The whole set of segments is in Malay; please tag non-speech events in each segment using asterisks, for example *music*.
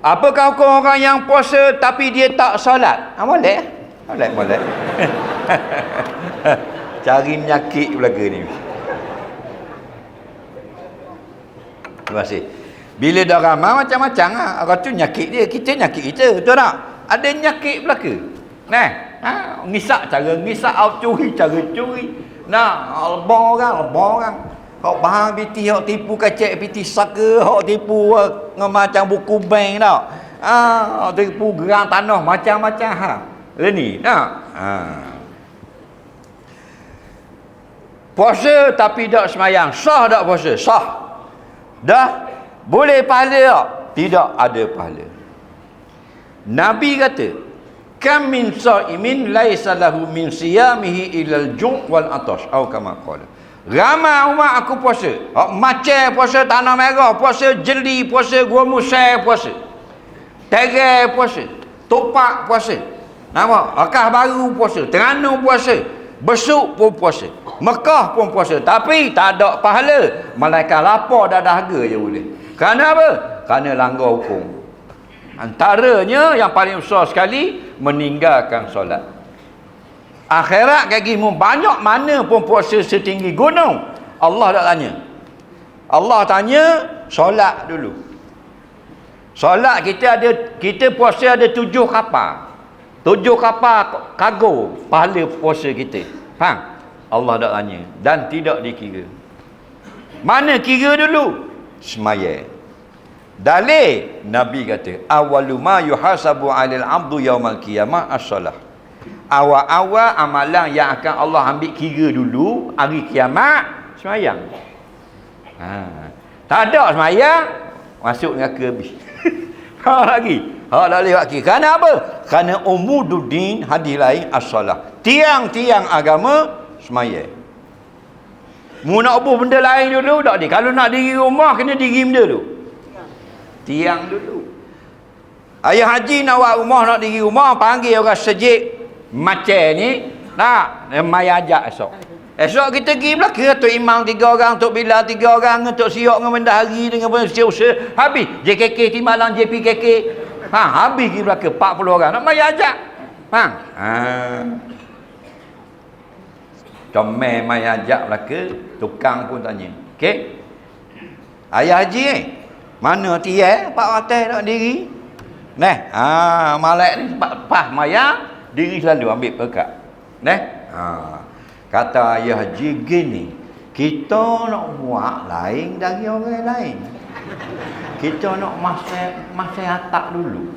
Apakah hukum orang yang puasa tapi dia tak solat? Ha, boleh? Boleh, boleh. *laughs* Cari penyakit belaka ni. Terima kasih. Bila dah ramai macam-macam lah. Orang tu nyakit dia. Kita nyakit kita. Betul tak? Ada nyakit belaka. Nah, ha? ngisak cara ngisak, out curi cara curi. Nah, lebah orang, lebah orang. Hok bahang piti hok tipu kacek piti saka hok tipu uh, macam buku bank tau. Ah, tipu gerang tanah macam-macam ha. Ini nah. Ha. Puasa tapi tak semayang. Sah tak puasa? Sah. Dah boleh pahala tak? Tidak ada pahala. Nabi kata, "Kam min sa'imin laisa lahu min siyamihi ilal ju' wal atash." Atau kama qala. Ramai umat aku puasa. Oh, macam puasa tanah merah, puasa jeli, puasa gua musai puasa. Terai puasa. Topak puasa. Nama, akah baru puasa, Terengganu puasa, besuk pun puasa. Mekah pun puasa. Tapi tak ada pahala. Malaikat lapar dah dahaga je boleh. Kerana apa? Kerana langgar hukum. Antaranya yang paling besar sekali, meninggalkan solat. Akhirat kaki mu banyak mana pun puasa setinggi gunung. Allah tak tanya. Allah tanya solat dulu. Solat kita ada kita puasa ada tujuh kapal. Tujuh kapal kago pahala puasa kita. Faham? Allah tak tanya dan tidak dikira. Mana kira dulu? Semaya. Dalil Nabi kata, "Awwalu ma yuhasabu 'alal 'abdu yaumal qiyamah as-salah." Awal-awal amalan yang akan Allah ambil kira dulu hari kiamat semayang. Ha. tak ada semayang masuk neraka habis ha lagi. Ha tak lewat kira kerana apa? Kerana hadis lain as-salah. Tiang-tiang agama semayang. Mu nak buh benda lain dulu tak di kalau nak diri rumah kena diri benda dulu. Tiang dulu. Ayah haji nak buat rumah nak diri rumah panggil orang sejik macam ni nak mai ajak esok. Esok kita pergi belaka Tok Imam tiga orang Tok Bila tiga orang Tok Siok dengan Mendahari dengan usaha habis JKK Timbalang JPKK ha habis pergi belaka 40 orang. Nak mai ajak? Ha. Ha. Comel mai ajak belaka tukang pun tanya. Okey ayah haji eh? Mana tiai pak hotel nak diri? Nah, ah malak ni pas maya diri selalu ambil pekat. Neh? Ha. Kata ayah haji gini kita nak buat lain dari orang lain. Kita nak masai masai atak dulu.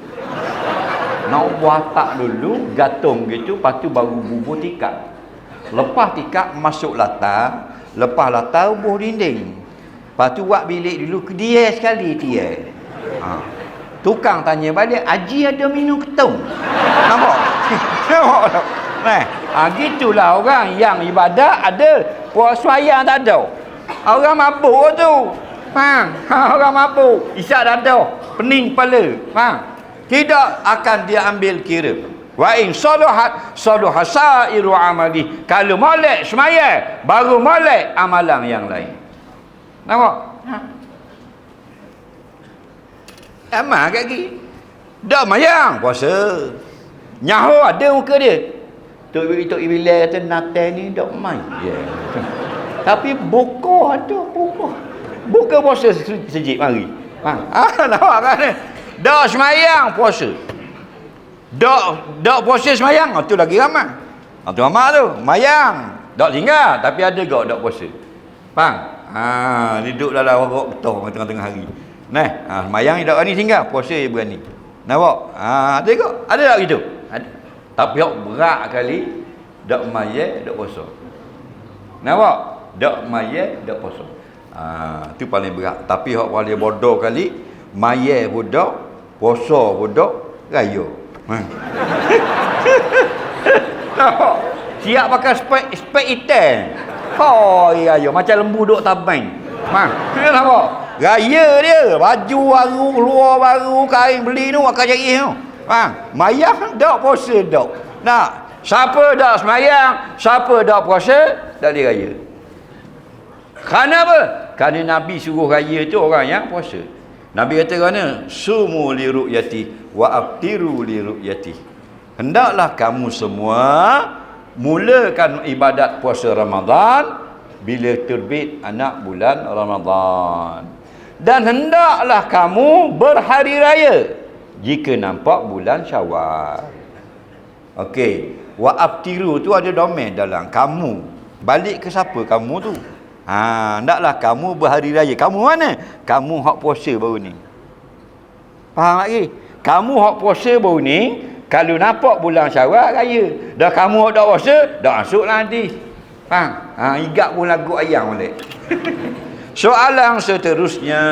Nak buat atak dulu gantung gitu lepas tu baru bubur tikar. Lepas tikar masuk latar lepas latar bubuh dinding. Lepas tu buat bilik dulu dia sekali dia. Ha. tukang tanya balik Haji ada minum ketum? Nampak Tak? Nah, ha, gitulah orang yang ibadat ada, puasa yang tak ada. Orang mabuk tu. Ha, ha orang mabuk, isyak dada, pening kepala. Ha. Tidak akan dia ambil kira. Wa in saluhat saluha sa'iru amali. Kalau molek semaya, baru molek amalan yang lain. Nampak? Ha. Amal kaki. Dah mayang puasa. Nyaho ada muka dia. Tok Tok Ibu kata Natal ni dok main. Yeah. *laughs* Tapi buka ada buka. Buka puasa sejik mari. Ha, *laughs* ah nampak kan? Dak semayang puasa. Dak dak puasa semayang, ah, tu lagi ramai. Ah tu ramai tu, mayang. Dak tinggal tapi ada gak dak puasa. Faham? Ha, duduk dalam warok betul tengah-tengah hari. Nah, ha, semayang ni dak ni tinggal, puasa berani. Nampak? Ha, ada gak? Ada tak gitu? Tapi hok berat kali dak mayat dak puasa. Nampak? Dak mayat dak puasa. Ah, tu paling berat. Tapi hok paling bodoh kali mayat budak, puasa budak, raya. Ha. *laughs* Nampak? Siap pakai spek spek hitam. Oh iya yo macam lembu duk tabang. Ha. Nampak? Raya dia, baju baru, luar baru, kain beli tu akan cari tu. Ha, mayang dak puasa dak. Nak, siapa dak semayang, siapa dak puasa, dak diraya. Kerana apa? Kerana Nabi suruh raya tu orang yang puasa. Nabi kata mana? Sumu li ru'yati wa aftiru li ru'yati. Hendaklah kamu semua mulakan ibadat puasa Ramadan bila terbit anak bulan Ramadan. Dan hendaklah kamu berhari raya jika nampak bulan Syawal. Okey, wa aftiru tu ada domain dalam kamu. Balik ke siapa kamu tu? Ha, hendaklah kamu berhari raya. Kamu mana? Kamu hak puasa baru ni. Faham lagi? Kamu hak puasa baru ni, kalau nampak bulan Syawal raya. Dah kamu hak dak puasa, dak masuklah nanti. Faham? Ha, igak pun lagu ayam balik. *laughs* Soalan seterusnya.